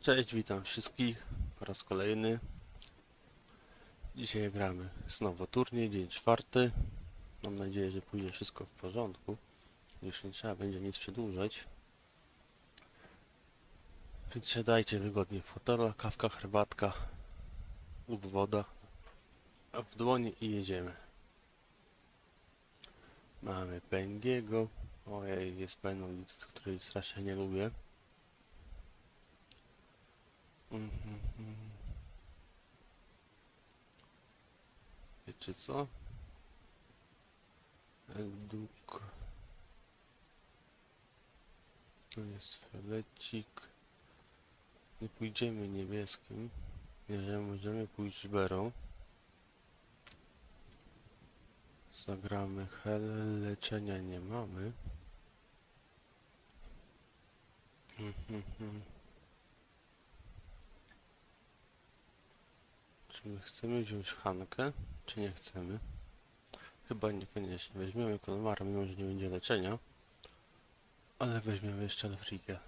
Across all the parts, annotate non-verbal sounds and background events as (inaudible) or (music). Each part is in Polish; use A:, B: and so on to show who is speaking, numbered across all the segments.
A: Cześć, witam wszystkich po raz kolejny. Dzisiaj gramy znowu turniej, dzień czwarty. Mam nadzieję, że pójdzie wszystko w porządku. Już nie trzeba będzie nic przedłużać. Więc siadajcie wygodnie w fotela, kawka, herbatka lub woda w dłoni i jedziemy. Mamy Pengiego. Ojej, jest Penolit, który strasznie nie lubię. Mhm, mhm. Wiecie co? Eduk. Tu jest fiolecik. Nie pójdziemy niebieskim. Jeżeli możemy pójść berą. Zagramy hel, leczenia nie mamy. Mhm, Czy my chcemy wziąć Hankę, czy nie chcemy? Chyba niekoniecznie. Weźmiemy Kolmara, mimo że nie będzie leczenia. Ale weźmiemy jeszcze Elfrikę.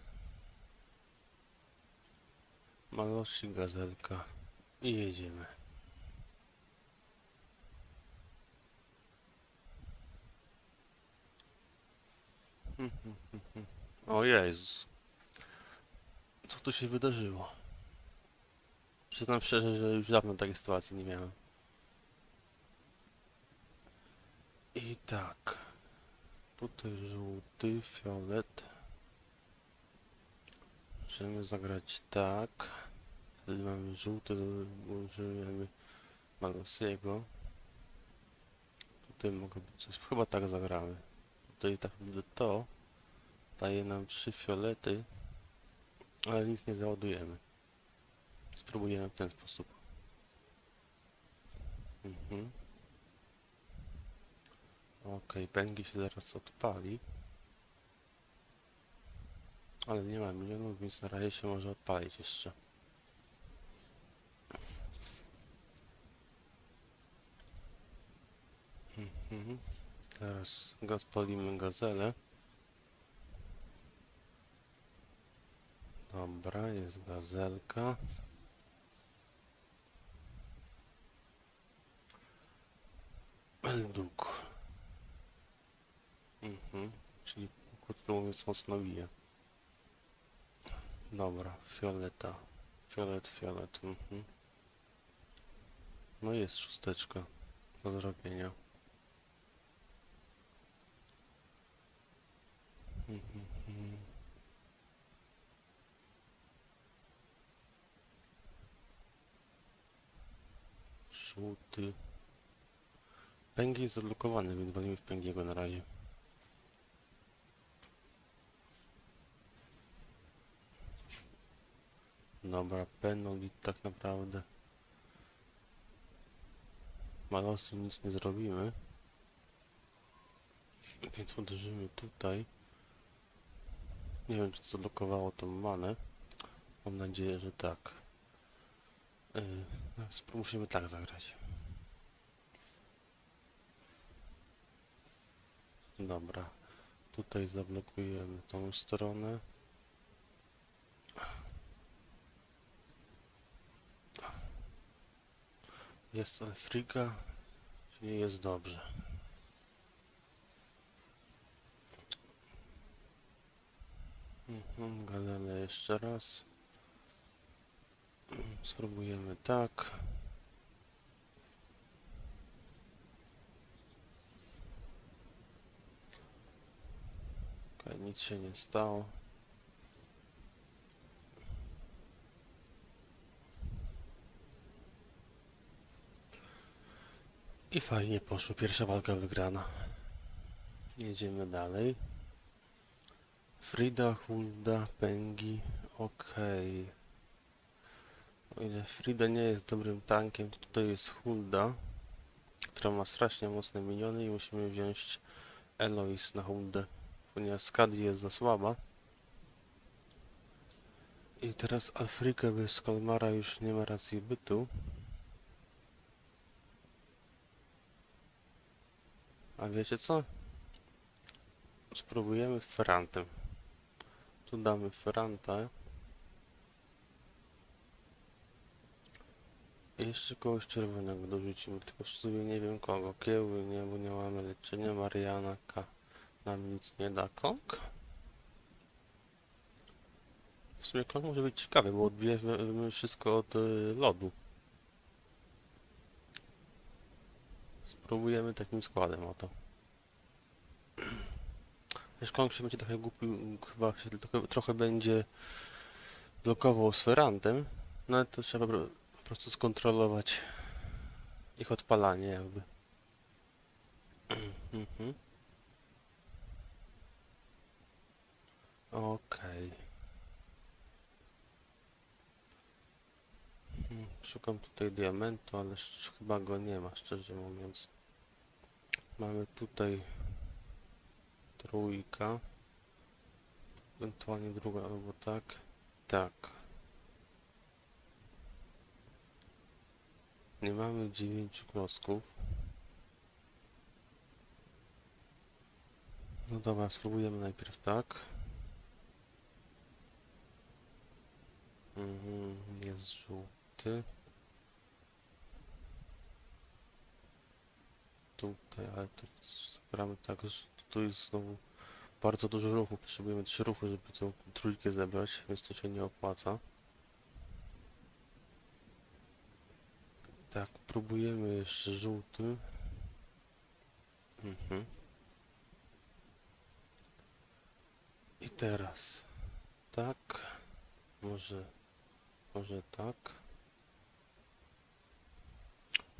A: Maloshi, Gazelka. I jedziemy. (laughs) O Jezus. Co tu się wydarzyło? Przyznam szczerze, że już dawno takiej sytuacji nie miałem. I tak. Tutaj żółty, fiolet. Możemy zagrać tak. Wtedy mamy żółty, użyjemy Malosiego. Tutaj mogę być coś. Chyba tak zagramy. Tutaj tak naprawdę to daje nam trzy fiolety, ale nic nie załadujemy. Spróbujemy w ten sposób. Mhm. Ok, pęgi się zaraz odpali. Ale nie ma milionów, więc na razie się może odpalić jeszcze. Mhm. Teraz gazpolimy gazelę. Dobra, jest gazelka. Elduk. Mhm. Czyli krótko mówiąc mocno bije. Dobra, fioleta. Fiolet, fiolet. Mhm. No jest szósteczka do zrobienia. Mhm. mhm. Żółty. Pęgi jest zablokowany, więc walimy w pęgiego na razie. Dobra, penolit tak naprawdę. Malosem nic nie zrobimy. Więc uderzymy tutaj. Nie wiem, czy to zablokowało tą manę. Mam nadzieję, że tak. Yy, musimy tak zagrać. Dobra. Tutaj zablokujemy tą stronę. Jest Elfrika, czyli jest dobrze. Mhm, Gazelę jeszcze raz. Spróbujemy tak. Okej, nic się nie stało. I fajnie poszło. Pierwsza walka wygrana. Jedziemy dalej. Frida, Hulda, Pengi. Okej. O ile Frida nie jest dobrym tankiem, to tutaj jest Hulda, która ma strasznie mocne miniony i musimy wziąć Elois na Huldę, ponieważ Skadi jest za słaba. I teraz Alfrykę bez Kolmara już nie ma racji bytu. A wiecie co? Spróbujemy Ferrantem. Tu damy Ferranta. I jeszcze kogoś czerwonego dorzucimy, tylko w sumie nie wiem kogo. Kieły, nie, bo nie mamy leczenia. Mariana K. Nam nic nie da. Kong? W sumie Kong może być ciekawy, bo odbijemy wszystko od y, lodu. Spróbujemy takim składem oto. Wiesz, Kong się będzie trochę głupi, chyba się trochę, trochę będzie blokował z Ferantem, no ale to trzeba po prostu skontrolować ich odpalanie jakby. (clears throat) Mhm. Okej. Hmm, Szukam tutaj diamentu, ale chyba go nie ma, szczerze mówiąc. Mamy tutaj trójka. Ewentualnie druga albo tak. Tak. Nie mamy dziewięciu klocków. No dobra, spróbujemy najpierw tak. Mhm, jest żółty. Tutaj, ale to zabramy tak, że tu jest znowu bardzo dużo ruchów. Potrzebujemy trzy ruchy, żeby tą trójkę zebrać, więc to się nie opłaca. Tak, próbujemy jeszcze żółty. Mhm. I teraz tak, może, może tak.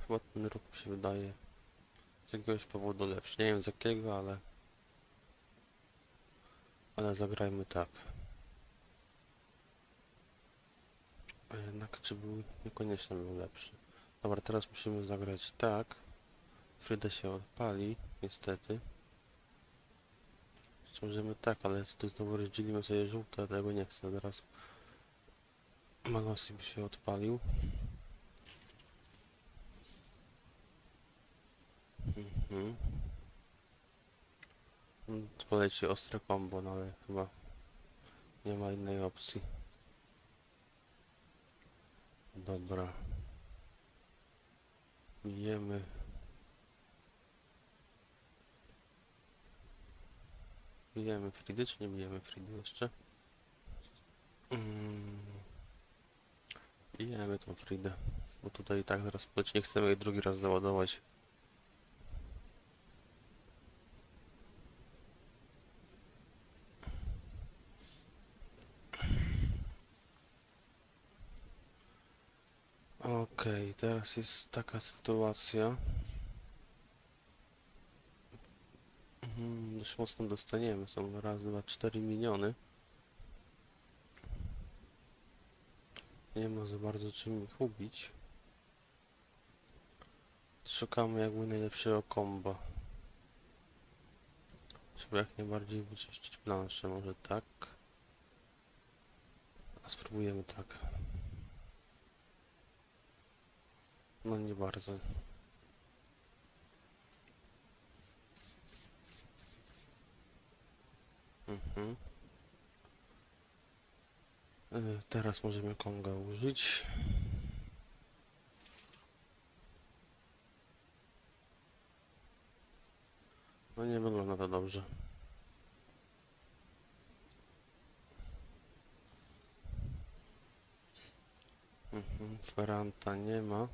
A: Chyba ten ruch mi się wydaje z jakiegoś powodu lepszy. Nie wiem z jakiego, ale ale zagrajmy tak. A jednak czy był niekoniecznie był lepszy. Dobra, teraz musimy zagrać tak. Fryda się odpali, niestety. Możemy tak, ale tutaj znowu rozdzielimy sobie żółte, tego nie chcę. Teraz Malosi by się odpalił. Mhm. Poleci ostre combo, no ale chyba nie ma innej opcji. Dobra. Bijemy. Bijemy Fridy, czy nie bijemy Fridy jeszcze? Mm. Bijemy tą Fridę, bo tutaj i tak zaraz poleci, nie chcemy jej drugi raz załadować. Okej, teraz jest taka sytuacja. Mhm, dość mocno dostaniemy. Są raz, dwa, cztery miniony. Nie ma za bardzo czym ich ubić. Szukamy jakby najlepszego komba. Trzeba jak najbardziej wyczyścić planszę, może tak. A spróbujemy tak. No nie bardzo. Mhm. Y, Teraz możemy Konga użyć. No nie wygląda to dobrze. Mhm, Ferranta nie ma.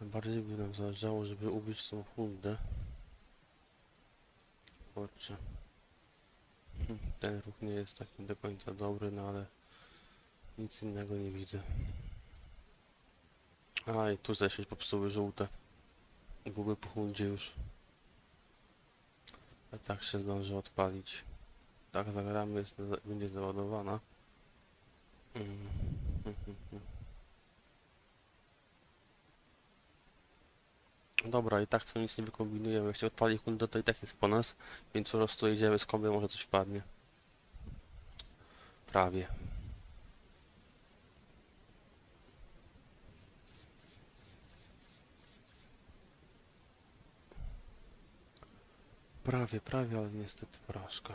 A: Bardziej by nam zależało, żeby ubić tą Huldę. Kurczę. Hmm, Ten ruch nie jest taki do końca dobry, no ale nic innego nie widzę. A i tu zaś się popsuły żółte. Były po Huldzie już. A tak się zdąży odpalić. Tak zagramy, jest, będzie załadowana. Mm. (laughs) hmm, hmm. Dobra, i tak to nic nie wykombinujemy. Jak się odpali Honda, to i tak jest po nas, więc po prostu jedziemy z kombem, może coś wpadnie. Prawie. Prawie, prawie, ale niestety porażka.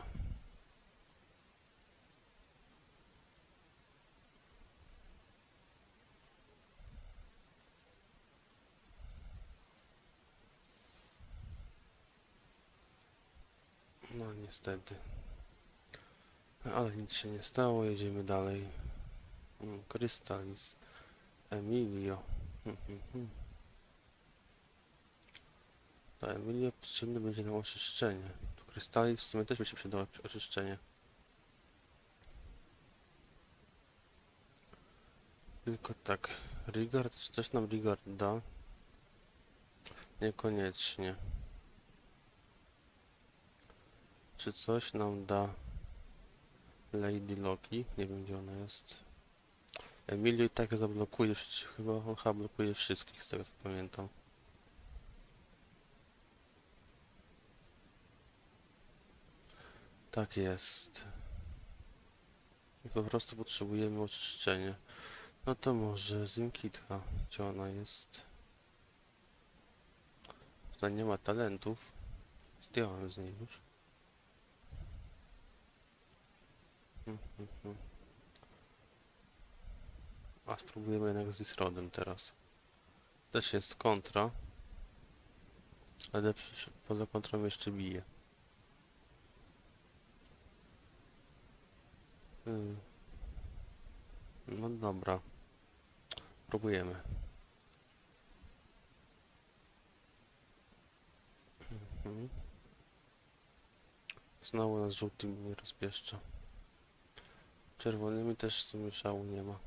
A: Niestety. Ale nic się nie stało, jedziemy dalej. Mm, Krystalis. Emilio. Hmm, hmm, hmm. Ta Emilio potrzebne będzie nam oczyszczenie. Krystalis w sumie też by się przydało oczyszczenie. Tylko tak, Rigard, czy coś nam Rigard da? Niekoniecznie. Czy coś nam da Lady Loki? Nie wiem gdzie ona jest. Emilio i tak zablokuje, chyba on chyba blokuje wszystkich z tego co pamiętam. Tak jest. I po prostu potrzebujemy oczyszczenia. No to może Zimkitka, gdzie ona jest? Tutaj nie ma talentów. Zdjąłem z niej już. Hmm, hmm, hmm. A spróbujemy jednak z Isrodem teraz. Też jest kontra. Ale poza kontrą jeszcze bije. Hmm. No dobra. Próbujemy. Mhm. Znowu nas żółtymi nie rozpieszcza. Czerwonymi też w sumie szału nie ma.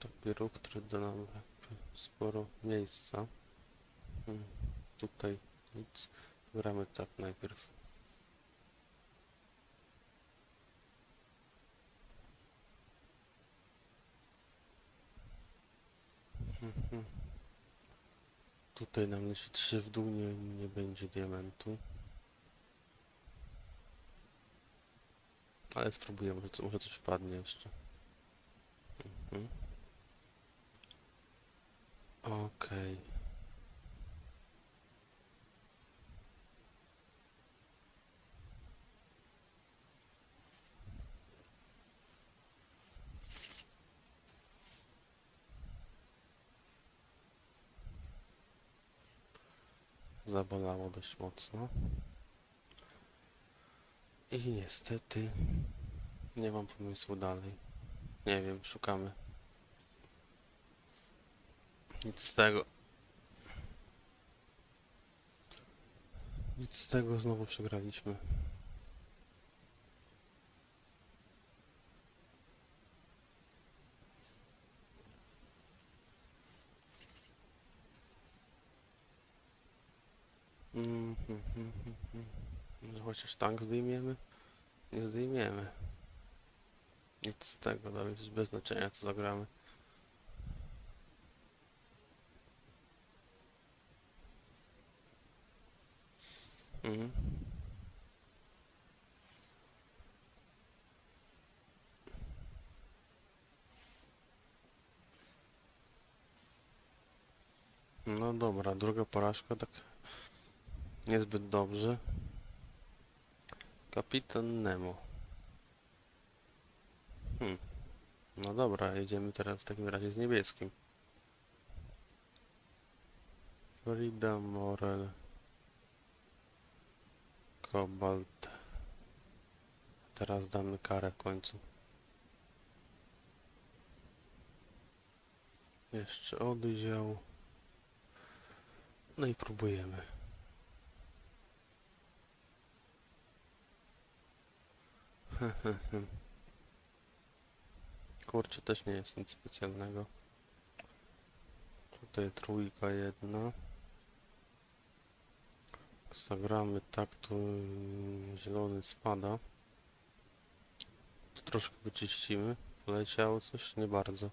A: Taki ruch, który da nam sporo miejsca. Hmm. Tutaj nic. Gramy tak najpierw. Mhm. Tutaj nam leci 3 w dół, nie, nie będzie diamentu. Ale spróbujemy, może, może coś wpadnie jeszcze. Mhm. Okej. Zabolało dość mocno. I niestety nie mam pomysłu dalej. Nie wiem, szukamy. Nic z tego. Nic z tego, znowu przegraliśmy. Mm, hmm, hmm, hmm, hmm. Może chociaż tank zdejmiemy? Nie zdejmiemy. Nic z tego, to jest bez znaczenia co zagramy. Mhm. No dobra, druga porażka, tak niezbyt dobrze. Kapitan Nemo. Hmm. No dobra, jedziemy teraz w takim razie z niebieskim. Frida Morel. Kobalt. Teraz damy karę w końcu. Jeszcze oddział. No i próbujemy. (laughs) Kurczę, też nie jest nic specjalnego. Tutaj trójka jedna. Zagramy tak, mm, zielony spada. To troszkę wyczyścimy. Poleciało coś? Nie bardzo.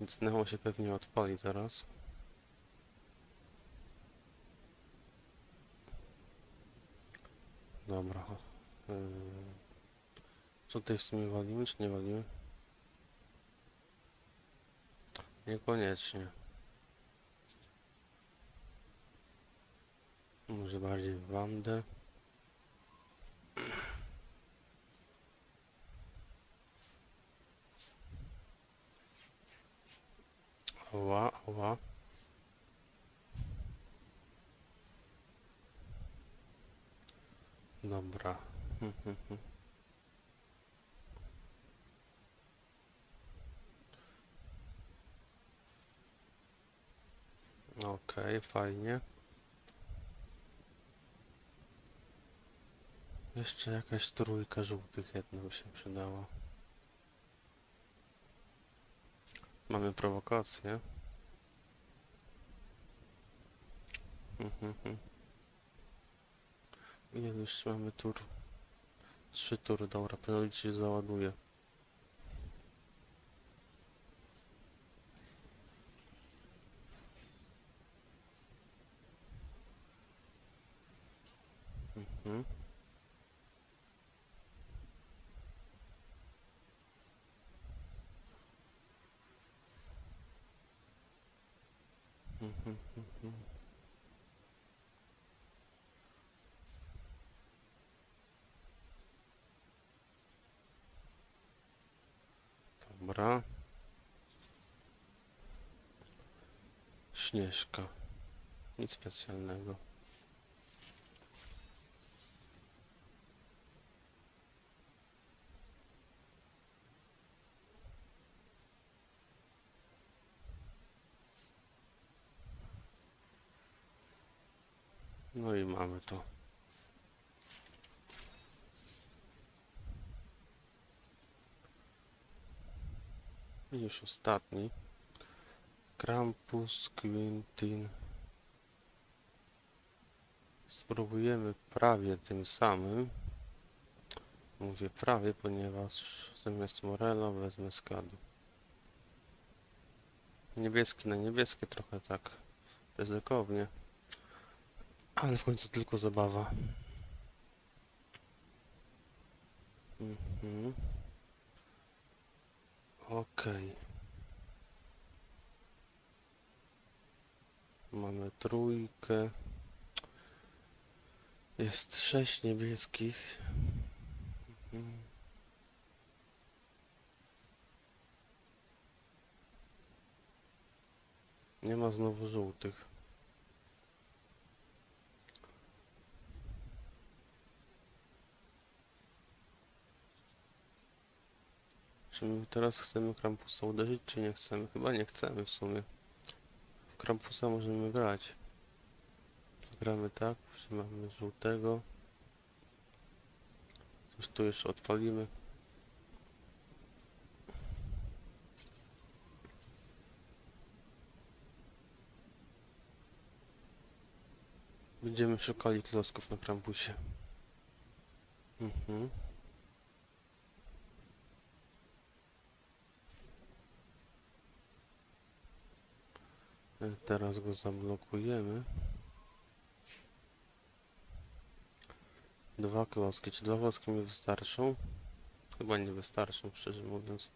A: Więc Nemo się pewnie odpali teraz. Dobra. Yy, Co tutaj w sumie walimy, czy nie walimy? Niekoniecznie. Może bardziej w bandę. Ała. Dobra. Okej, fajnie. Jeszcze jakaś trójka żółtych jedna by się przydała. Mamy prowokację. Mhm, mhm. Ile już mamy tur? Trzy tury, dobra, penalty się załaduje. Mhm. Mhm, mhm. Dobra. Śnieżka. Nic specjalnego. No i mamy to. I już ostatni. Krampus Quintin. Spróbujemy prawie tym samym. Mówię prawie, ponieważ zamiast Morello wezmę skadu. Niebieski na niebieskie trochę tak ryzykownie. Ale w końcu tylko zabawa. Mhm. Okej. Mamy trójkę. Jest sześć niebieskich. Mhm. Nie ma znowu żółtych. Czy my teraz chcemy Krampusa uderzyć, czy nie chcemy? Chyba nie chcemy w sumie. W Krampusa możemy grać. Gramy tak, mamy żółtego. Coś tu jeszcze odpalimy. Będziemy szukali klocków na Krampusie. Mhm. Teraz go zablokujemy. Dwa klocki. Czy dwa klocki mi wystarczą? Chyba nie wystarczą, szczerze mówiąc.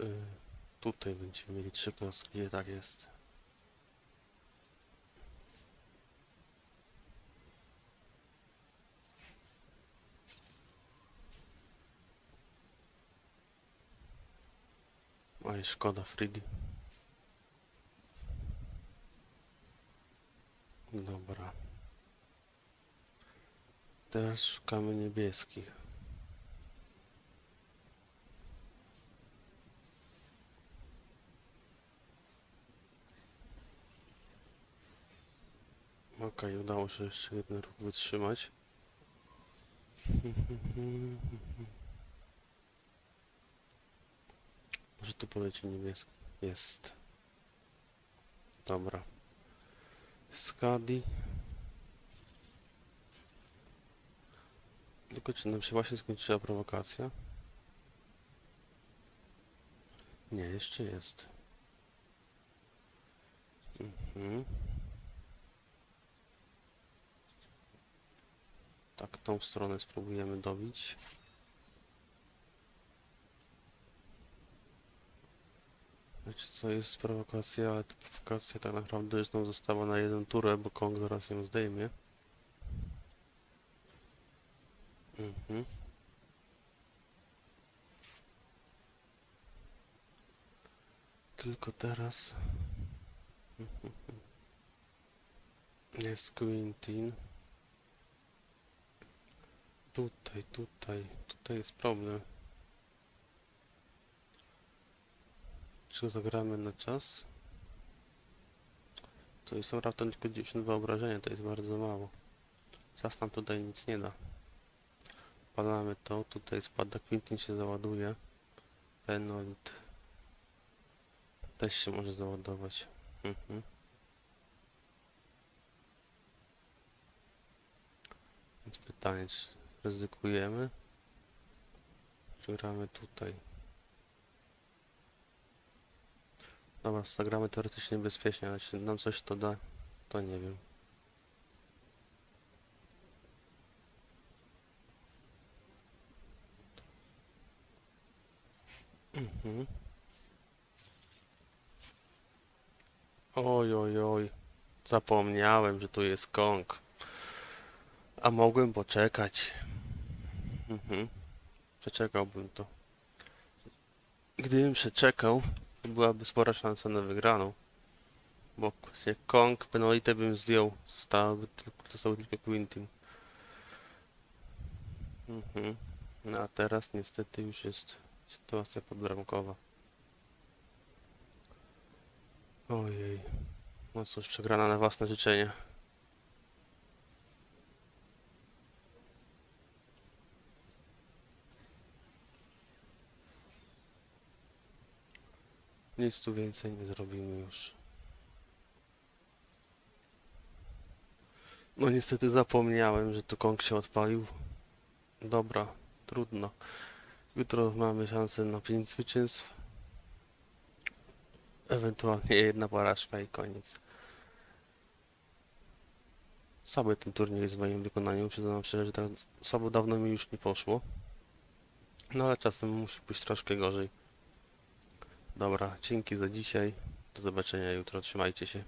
A: Y, Tutaj będziemy mieli trzy klocki, tak jest. Oj, szkoda Fridi. Dobra. Teraz szukamy niebieskich. Okej, udało się jeszcze jeden ruch wytrzymać. (laughs) Może tu poleci niebieski. Jest. Dobra. Skadi. Tylko czy nam się właśnie skończyła prowokacja? Nie, jeszcze jest. Mhm. Tak, tą stronę spróbujemy dobić. Wiecie co, jest prowokacja, ale prowokacja tak naprawdę już nam została na jeden turę, bo Kong zaraz ją zdejmie. Mhm. Tylko teraz (laughs) jest Quintin. Tutaj, tutaj, tutaj jest problem. Czy zagramy na czas? To jest raptem tylko 92 obrażenia, to jest bardzo mało. Czas nam tutaj nic nie da. Palamy to, tutaj spada, Quintin się załaduje. Penold też się może załadować. Mhm. Więc pytanie, czy ryzykujemy? Czy gramy tutaj? Dobra, zagramy teoretycznie bezpiecznie, ale czy nam coś to da, to nie wiem. Mhm. Oj, oj, oj. Zapomniałem, że tu jest Kong. A mogłem poczekać. Mhm. Przeczekałbym to. Gdybym przeczekał, byłaby spora szansa na wygraną. Bo właśnie Kong, penolitę bym zdjął. Zostałoby tylko, został tylko Quintin. Mhm. No a teraz niestety już jest sytuacja podbramkowa. Ojej. No cóż, przegrana na własne życzenie. Nic tu więcej nie zrobimy już. No niestety zapomniałem, że tu Kong się odpalił. Dobra, trudno. Jutro mamy szansę na 5 zwycięstw. Ewentualnie jedna porażka i koniec. Słaby ten turniej jest w moim wykonaniu, przyznam szczerze, że tak słabo dawno mi już nie poszło. No ale czasem musi być troszkę gorzej. Dobra, dzięki za dzisiaj. Do zobaczenia jutro, trzymajcie się.